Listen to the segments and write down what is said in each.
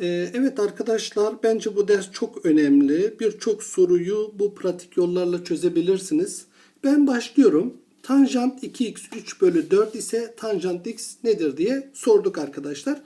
Ee, evet arkadaşlar bence bu ders çok önemli. Birçok soruyu bu pratik yollarla çözebilirsiniz. Ben başlıyorum. Tanjant 2x 3 bölü 4 ise tanjant x nedir diye sorduk arkadaşlar.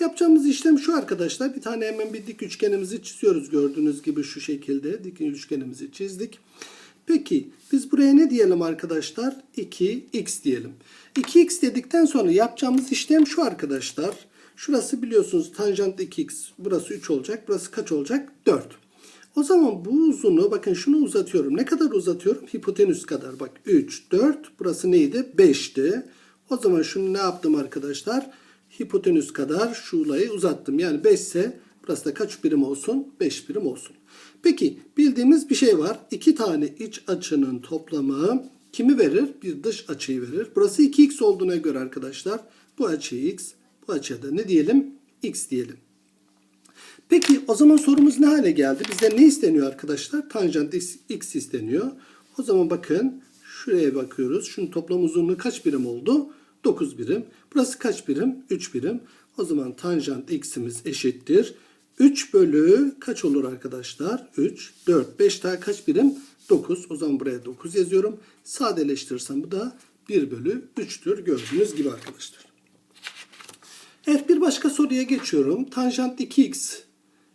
Yapacağımız işlem şu arkadaşlar. Bir tane hemen bir dik üçgenimizi çiziyoruz gördüğünüz gibi şu şekilde. Dik üçgenimizi çizdik. Peki biz buraya ne diyelim arkadaşlar? 2x diyelim. 2x dedikten sonra yapacağımız işlem şu arkadaşlar. Şurası biliyorsunuz tanjant 2x. Burası 3 olacak. Burası kaç olacak? 4. O zaman bu uzunu bakın şunu uzatıyorum. Ne kadar uzatıyorum? Hipotenüs kadar. Bak 3, 4. Burası neydi? 5'ti. O zaman şunu ne yaptım arkadaşlar? Hipotenüs kadar şulayı uzattım. Yani 5 ise burası da kaç birim olsun? 5 birim olsun. Peki bildiğimiz bir şey var. İki tane iç açının toplamı kimi verir? Bir dış açıyı verir. Burası 2x olduğuna göre arkadaşlar bu açı x, bu açıya da ne diyelim? x diyelim. Peki o zaman sorumuz ne hale geldi? Bizden ne isteniyor arkadaşlar? Tanjant x, x isteniyor. O zaman bakın şuraya bakıyoruz. Şunun toplam uzunluğu kaç birim oldu? 9 birim. Burası kaç birim? 3 birim. O zaman tanjant x'imiz eşittir. 3 bölü kaç olur arkadaşlar? 3, 4, 5 daha kaç birim? 9. O zaman buraya 9 yazıyorum. Sadeleştirirsem bu da 1 bölü 3'tür. Gördüğünüz gibi arkadaşlar. Evet bir başka soruya geçiyorum. Tanjant 2x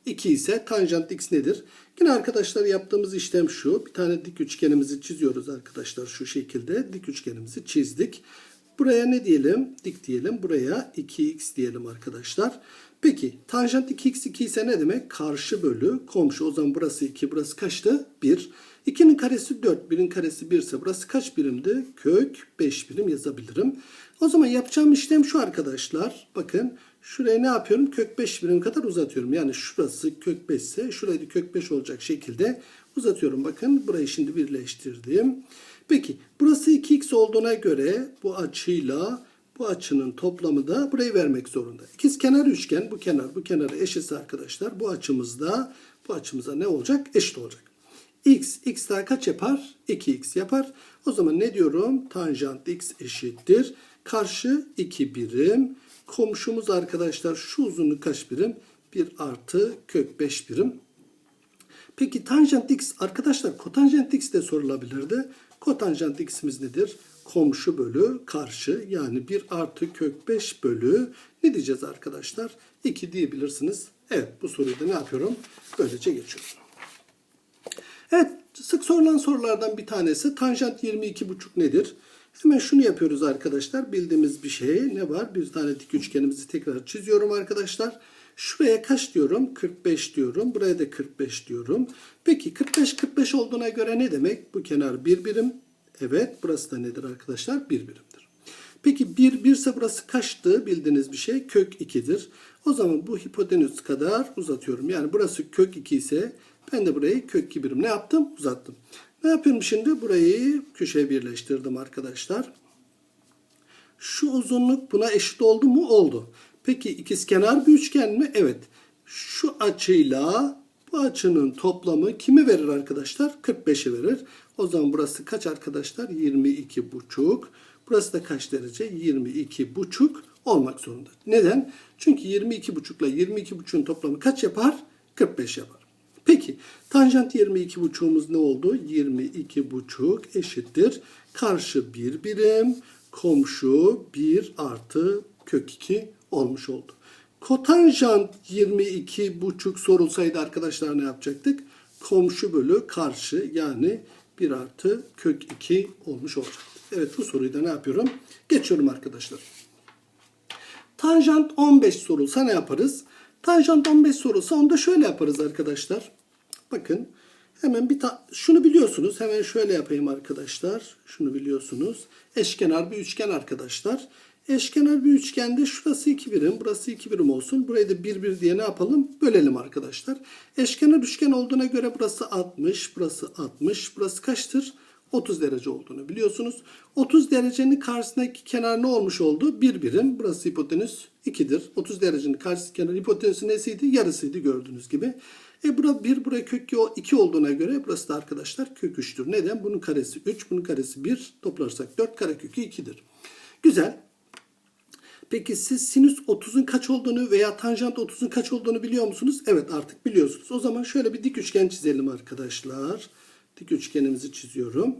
2 ise tanjant x nedir? Yine arkadaşlar yaptığımız işlem şu. Bir tane dik üçgenimizi çiziyoruz arkadaşlar şu şekilde. Dik üçgenimizi çizdik. Buraya ne diyelim? Dik diyelim. Buraya 2x diyelim arkadaşlar. Peki tanjant 2x 2 ise ne demek? Karşı bölü komşu. O zaman burası 2. Burası kaçtı? 1. 2'nin karesi 4. 1'in karesi 1 ise burası kaç birimdi? Kök 5 birim yazabilirim. O zaman yapacağım işlem şu arkadaşlar. Bakın şuraya ne yapıyorum? Kök 5 birim kadar uzatıyorum. Yani şurası kök 5 ise şurayı da kök 5 olacak şekilde uzatıyorum. Bakın burayı şimdi birleştirdim. Peki burası 2x olduğuna göre bu açıyla bu açının toplamı da burayı vermek zorunda. İkiz kenar üçgen bu kenar bu kenara eşitse arkadaşlar bu açımızda bu açımıza ne olacak? Eşit olacak. x, x daha kaç yapar? 2x yapar. O zaman ne diyorum? Tanjant x eşittir. Karşı 2 birim. Komşumuz arkadaşlar şu uzunluk kaç birim? 1 artı kök 5 birim. Peki tanjant x arkadaşlar kotanjant x de sorulabilirdi. Kotanjant x'imiz nedir? Komşu bölü karşı yani 1 artı kök 5 bölü ne diyeceğiz arkadaşlar? 2 diyebilirsiniz. Evet bu soruyu da ne yapıyorum? Böylece geçiyorum. Evet sık sorulan sorulardan bir tanesi tanjant 22,5 nedir? Hemen şunu yapıyoruz arkadaşlar. Bildiğimiz bir şey ne var? Bir tane dik üçgenimizi tekrar çiziyorum arkadaşlar. Şuraya kaç diyorum? 45 diyorum. Buraya da 45 diyorum. Peki 45 45 olduğuna göre ne demek? Bu kenar 1 birim. Evet burası da nedir arkadaşlar? 1 birimdir. Peki 1 1 ise burası kaçtı? Bildiğiniz bir şey kök 2'dir. O zaman bu hipotenüs kadar uzatıyorum. Yani burası kök 2 ise ben de burayı kök 2 birim ne yaptım? Uzattım. Ne yapıyorum şimdi? Burayı köşeye birleştirdim arkadaşlar. Şu uzunluk buna eşit oldu mu? Oldu. Peki ikizkenar bir üçgen mi? Evet. Şu açıyla bu açının toplamı kimi verir arkadaşlar? 45'i verir. O zaman burası kaç arkadaşlar? 22 buçuk. Burası da kaç derece? 22 buçuk olmak zorunda. Neden? Çünkü 22 buçukla 22 buçuğun toplamı kaç yapar? 45 yapar. Peki tanjant 22 buçuğumuz ne oldu? 22 buçuk eşittir. Karşı bir birim, komşu 1 artı kök 2 olmuş oldu. Kotanjant 22 buçuk sorulsaydı arkadaşlar ne yapacaktık? Komşu bölü karşı yani 1 artı kök 2 olmuş olacaktı. Evet bu soruyu da ne yapıyorum? Geçiyorum arkadaşlar. Tanjant 15 sorulsa ne yaparız? Tanjant 15 sorulsa onu da şöyle yaparız arkadaşlar. Bakın hemen bir şunu biliyorsunuz. Hemen şöyle yapayım arkadaşlar. Şunu biliyorsunuz. Eşkenar bir üçgen arkadaşlar. Eşkenar bir üçgende şurası 2 birim, burası 2 birim olsun. Burayı da 1 1 diye ne yapalım? Bölelim arkadaşlar. Eşkenar üçgen olduğuna göre burası 60, burası 60. Burası kaçtır? 30 derece olduğunu biliyorsunuz. 30 derecenin karşısındaki kenar ne olmuş oldu? 1 birim. Burası hipotenüs 2'dir. 30 derecenin karşısındaki kenar hipotenüsü nesiydi? Yarısıydı gördüğünüz gibi. E bura 1, buraya kök 2 olduğuna göre burası da arkadaşlar kök 3'tür. Neden? Bunun karesi 3, bunun karesi 1. Toplarsak 4, karekökü 2'dir. Güzel. Peki siz sinüs 30'un kaç olduğunu veya tanjant 30'un kaç olduğunu biliyor musunuz? Evet artık biliyorsunuz. O zaman şöyle bir dik üçgen çizelim arkadaşlar. Dik üçgenimizi çiziyorum.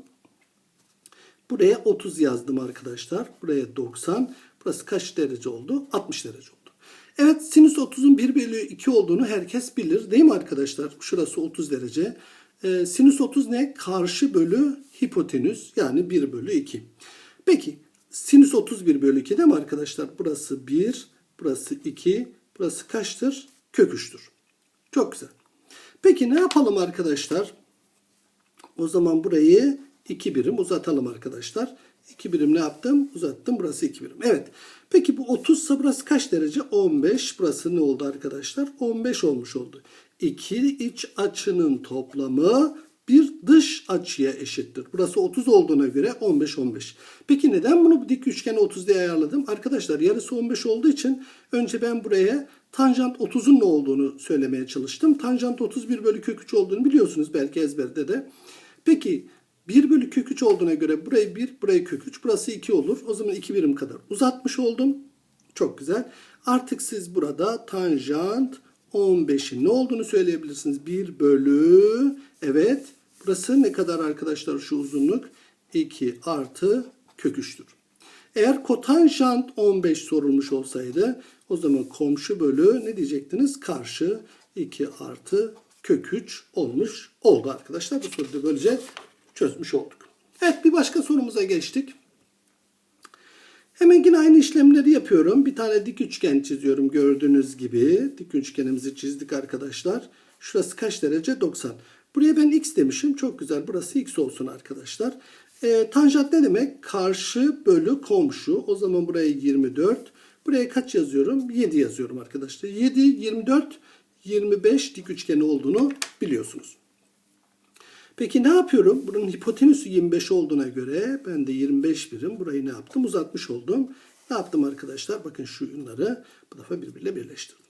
Buraya 30 yazdım arkadaşlar. Buraya 90. Burası kaç derece oldu? 60 derece oldu. Evet sinüs 30'un 1 bölü 2 olduğunu herkes bilir. Değil mi arkadaşlar? Şurası 30 derece. Ee, sinüs 30 ne? Karşı bölü hipotenüs yani 1 bölü 2. Peki sinüs 31 bölü 2 değil mi arkadaşlar? Burası 1, burası 2, burası kaçtır? Kök 3'tür. Çok güzel. Peki ne yapalım arkadaşlar? O zaman burayı 2 birim uzatalım arkadaşlar. 2 birim ne yaptım? Uzattım. Burası 2 birim. Evet. Peki bu 30 ise burası kaç derece? 15. Burası ne oldu arkadaşlar? 15 olmuş oldu. İki iç açının toplamı bir dış açıya eşittir. Burası 30 olduğuna göre 15 15. Peki neden bunu dik üçgeni 30 diye ayarladım? Arkadaşlar yarısı 15 olduğu için önce ben buraya tanjant 30'un ne olduğunu söylemeye çalıştım. Tanjant 31 bölü kök 3 olduğunu biliyorsunuz belki ezberde de. Peki 1 bölü kök 3 olduğuna göre burayı 1, burayı kök 3, burası 2 olur. O zaman 2 birim kadar uzatmış oldum. Çok güzel. Artık siz burada tanjant 15'in ne olduğunu söyleyebilirsiniz. 1 bölü, evet. Burası ne kadar arkadaşlar şu uzunluk? 2 artı kök 3'tür. Eğer kotanjant 15 sorulmuş olsaydı o zaman komşu bölü ne diyecektiniz? Karşı 2 artı kök 3 olmuş oldu arkadaşlar. Bu soruyu böylece çözmüş olduk. Evet bir başka sorumuza geçtik. Hemen yine aynı işlemleri yapıyorum. Bir tane dik üçgen çiziyorum gördüğünüz gibi. Dik üçgenimizi çizdik arkadaşlar. Şurası kaç derece? 90. Buraya ben x demişim. Çok güzel. Burası x olsun arkadaşlar. E, tanjant ne demek? Karşı bölü komşu. O zaman buraya 24. Buraya kaç yazıyorum? 7 yazıyorum arkadaşlar. 7, 24, 25 dik üçgeni olduğunu biliyorsunuz. Peki ne yapıyorum? Bunun hipotenüsü 25 olduğuna göre ben de 25 birim burayı ne yaptım? Uzatmış oldum. Ne yaptım arkadaşlar? Bakın şu yunları bu defa birbiriyle birleştirdim.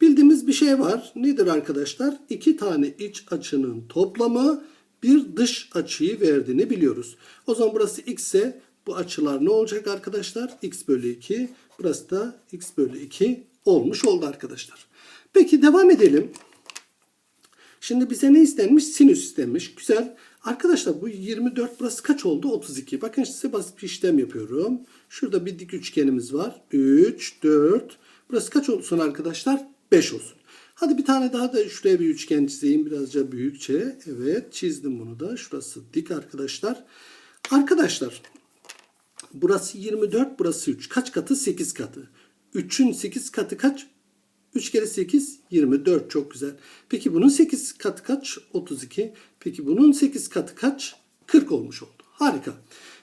Bildiğimiz bir şey var. Nedir arkadaşlar? İki tane iç açının toplamı bir dış açıyı verdiğini biliyoruz. O zaman burası x ise bu açılar ne olacak arkadaşlar? x bölü 2. Burası da x bölü 2 olmuş oldu arkadaşlar. Peki devam edelim. Şimdi bize ne istenmiş? Sinüs istenmiş. Güzel. Arkadaşlar bu 24 burası kaç oldu? 32. Bakın size basit bir işlem yapıyorum. Şurada bir dik üçgenimiz var. 3, 4. Burası kaç olsun arkadaşlar? 5 olsun. Hadi bir tane daha da şuraya bir üçgen çizeyim. Birazca büyükçe. Evet çizdim bunu da. Şurası dik arkadaşlar. Arkadaşlar burası 24 burası 3. Kaç katı? 8 katı. 3'ün 8 katı kaç? 3 kere 8 24 çok güzel. Peki bunun 8 katı kaç? 32. Peki bunun 8 katı kaç? 40 olmuş oldu. Harika.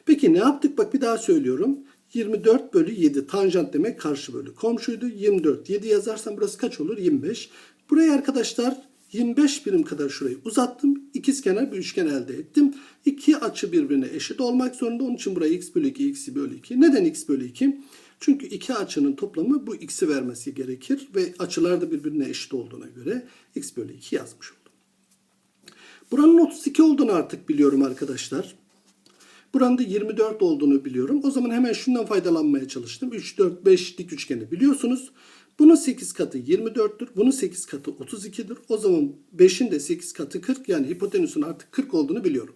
Peki ne yaptık? Bak bir daha söylüyorum. 24 bölü 7 tanjant demek karşı bölü komşuydu. 24 7 yazarsam burası kaç olur? 25. Buraya arkadaşlar 25 birim kadar şurayı uzattım. İkizkenar bir üçgen elde ettim. İki açı birbirine eşit olmak zorunda. Onun için buraya x bölü 2, x bölü 2. Neden x bölü 2? Çünkü iki açının toplamı bu x'i vermesi gerekir ve açılar da birbirine eşit olduğuna göre x bölü 2 yazmış oldum. Buranın 32 olduğunu artık biliyorum arkadaşlar. Buranın da 24 olduğunu biliyorum. O zaman hemen şundan faydalanmaya çalıştım. 3, 4, 5 dik üçgeni biliyorsunuz. Bunun 8 katı 24'tür. Bunun 8 katı 32'dir. O zaman 5'in de 8 katı 40 yani hipotenüsün artık 40 olduğunu biliyorum.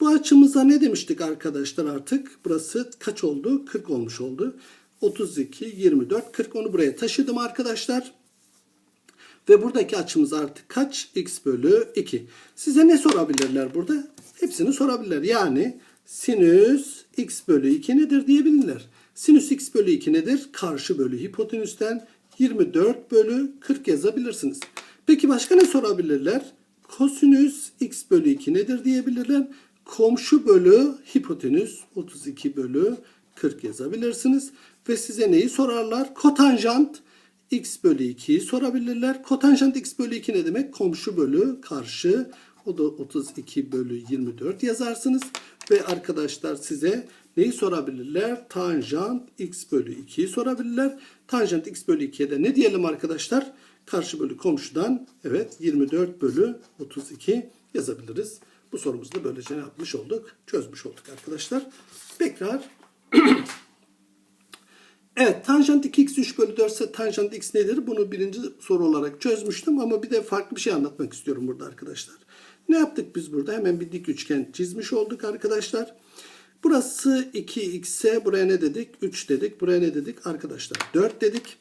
Bu açımıza ne demiştik arkadaşlar artık? Burası kaç oldu? 40 olmuş oldu. 32, 24, 40 onu buraya taşıdım arkadaşlar. Ve buradaki açımız artık kaç? X bölü 2. Size ne sorabilirler burada? Hepsini sorabilirler. Yani sinüs x bölü 2 nedir diyebilirler. Sinüs x bölü 2 nedir? Karşı bölü hipotenüsten 24 bölü 40 yazabilirsiniz. Peki başka ne sorabilirler? Kosinüs x bölü 2 nedir diyebilirler. Komşu bölü hipotenüs 32 bölü 40 yazabilirsiniz. Ve size neyi sorarlar? Kotanjant x bölü 2'yi sorabilirler. Kotanjant x bölü 2 ne demek? Komşu bölü karşı. O da 32 bölü 24 yazarsınız. Ve arkadaşlar size neyi sorabilirler? Tanjant x bölü 2'yi sorabilirler. Tanjant x bölü 2'ye de ne diyelim arkadaşlar? Karşı bölü komşudan evet 24 bölü 32 yazabiliriz. Bu sorumuzu da böylece ne yapmış olduk? Çözmüş olduk arkadaşlar. Tekrar Evet tanjant 2x 3 bölü 4 ise tanjant x nedir? Bunu birinci soru olarak çözmüştüm ama bir de farklı bir şey anlatmak istiyorum burada arkadaşlar. Ne yaptık biz burada? Hemen bir dik üçgen çizmiş olduk arkadaşlar. Burası 2x ise buraya ne dedik? 3 dedik. Buraya ne dedik? Arkadaşlar 4 dedik.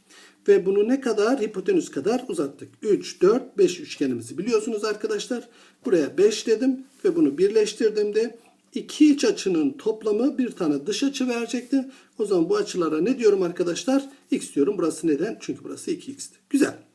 Ve bunu ne kadar? Hipotenüs kadar uzattık. 3, 4, 5 üçgenimizi biliyorsunuz arkadaşlar. Buraya 5 dedim ve bunu birleştirdiğimde iki iç açının toplamı bir tane dış açı verecekti. O zaman bu açılara ne diyorum arkadaşlar? X diyorum. Burası neden? Çünkü burası 2x'ti. Güzel.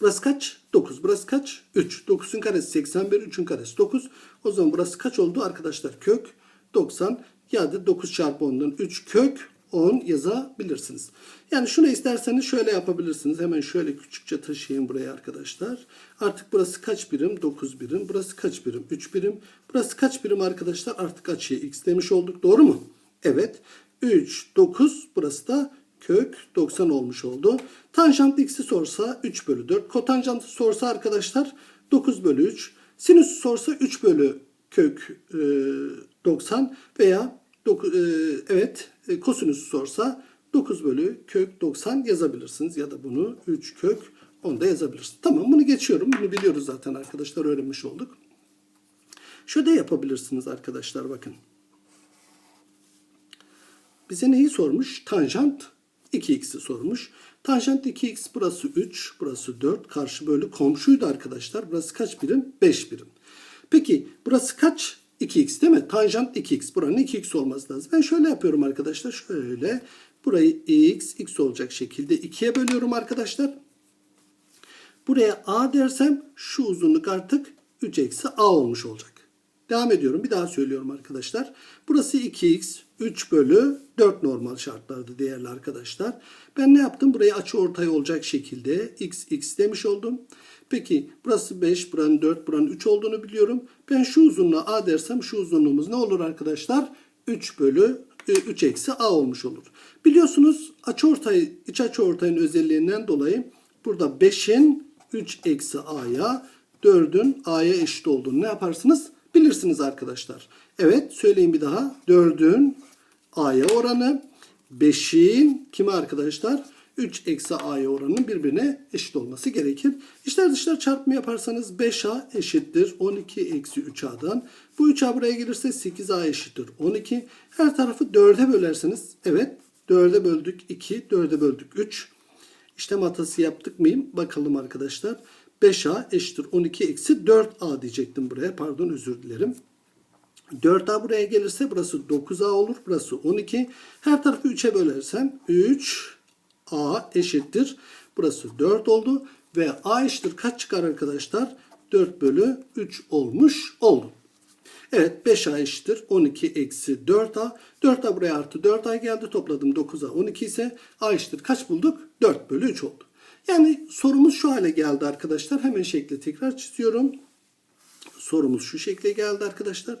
Burası kaç? 9. Burası kaç? 3. 9'un karesi 81. 3'ün karesi 9. O zaman burası kaç oldu arkadaşlar? Kök 90. Ya da 9 çarpı 10'dan 3 kök 10 yazabilirsiniz. Yani şunu isterseniz şöyle yapabilirsiniz. Hemen şöyle küçükçe taşıyayım buraya arkadaşlar. Artık burası kaç birim? 9 birim. Burası kaç birim? 3 birim. Burası kaç birim arkadaşlar? Artık açıya x demiş olduk. Doğru mu? Evet. 3, 9. Burası da kök 90 olmuş oldu. Tanjant x'i sorsa 3 bölü 4. Kotanjantı sorsa arkadaşlar 9 bölü 3. Sinüs sorsa 3 bölü kök e, 90 veya doku- e, evet e, kosinüs sorsa 9 bölü kök 90 yazabilirsiniz. Ya da bunu 3 kök 10 da yazabilirsiniz. Tamam bunu geçiyorum. Bunu biliyoruz zaten arkadaşlar öğrenmiş olduk. Şöyle yapabilirsiniz arkadaşlar bakın. Bize neyi sormuş? Tanjant 2x'i sormuş. Tanjant 2x burası 3, burası 4. Karşı bölü komşuydu arkadaşlar. Burası kaç birim? 5 birim. Peki burası kaç? 2x değil mi? Tanjant 2x. Buranın 2x olması lazım. Ben şöyle yapıyorum arkadaşlar. Şöyle burayı x, x olacak şekilde 2'ye bölüyorum arkadaşlar. Buraya a dersem şu uzunluk artık 3 eksi a olmuş olacak. Devam ediyorum. Bir daha söylüyorum arkadaşlar. Burası 2x 3 bölü 4 normal şartlarda değerli arkadaşlar. Ben ne yaptım? Burayı açı ortay olacak şekilde x x demiş oldum. Peki burası 5, buranın 4, buranın 3 olduğunu biliyorum. Ben şu uzunluğa a dersem şu uzunluğumuz ne olur arkadaşlar? 3 bölü 3 eksi a olmuş olur. Biliyorsunuz açıortay, iç açıortayın özelliğinden dolayı burada 5'in 3 eksi a'ya 4'ün a'ya eşit olduğunu ne yaparsınız? Bilirsiniz arkadaşlar. Evet söyleyin bir daha. 4'ün a'ya oranı 5'in kime arkadaşlar? 3 eksi a'ya oranının birbirine eşit olması gerekir. İşler dışlar çarpımı yaparsanız 5a eşittir 12 eksi 3a'dan. Bu 3a buraya gelirse 8a eşittir 12. Her tarafı 4'e bölerseniz evet 4'e böldük 2, 4'e böldük 3. İşlem hatası yaptık mıyım? Bakalım arkadaşlar. 5a eşittir 12 eksi 4a diyecektim buraya. Pardon özür dilerim. 4a buraya gelirse burası 9a olur. Burası 12. Her tarafı 3'e bölersem 3a eşittir. Burası 4 oldu. Ve a eşittir kaç çıkar arkadaşlar? 4 bölü 3 olmuş oldu. Evet 5a eşittir 12 eksi 4a. 4a buraya artı 4a geldi. Topladım 9a 12 ise a eşittir kaç bulduk? 4 bölü 3 oldu. Yani sorumuz şu hale geldi arkadaşlar. Hemen şekli tekrar çiziyorum. Sorumuz şu şekle geldi arkadaşlar.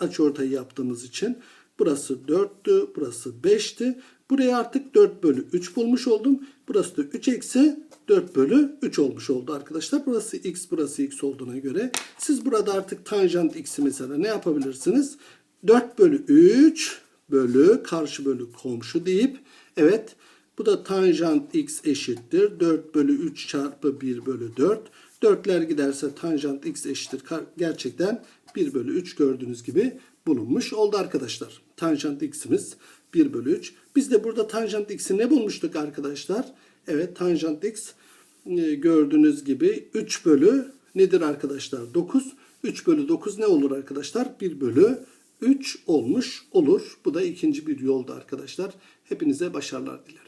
Açı ortayı yaptığımız için. Burası 4'tü. Burası 5'ti. Buraya artık 4 bölü 3 bulmuş oldum. Burası da 3 eksi 4 bölü 3 olmuş oldu arkadaşlar. Burası x, burası x olduğuna göre. Siz burada artık tanjant x'i mesela ne yapabilirsiniz? 4 bölü 3 bölü karşı bölü komşu deyip evet bu da tanjant x eşittir. 4 bölü 3 çarpı 1 bölü 4. 4'ler giderse tanjant x eşittir. Gerçekten 1 bölü 3 gördüğünüz gibi bulunmuş oldu arkadaşlar. Tanjant x'imiz 1 bölü 3. Biz de burada tanjant x'i ne bulmuştuk arkadaşlar? Evet tanjant x e, gördüğünüz gibi 3 bölü nedir arkadaşlar? 9. 3 bölü 9 ne olur arkadaşlar? 1 bölü 3 olmuş olur. Bu da ikinci bir yolda arkadaşlar. Hepinize başarılar dilerim.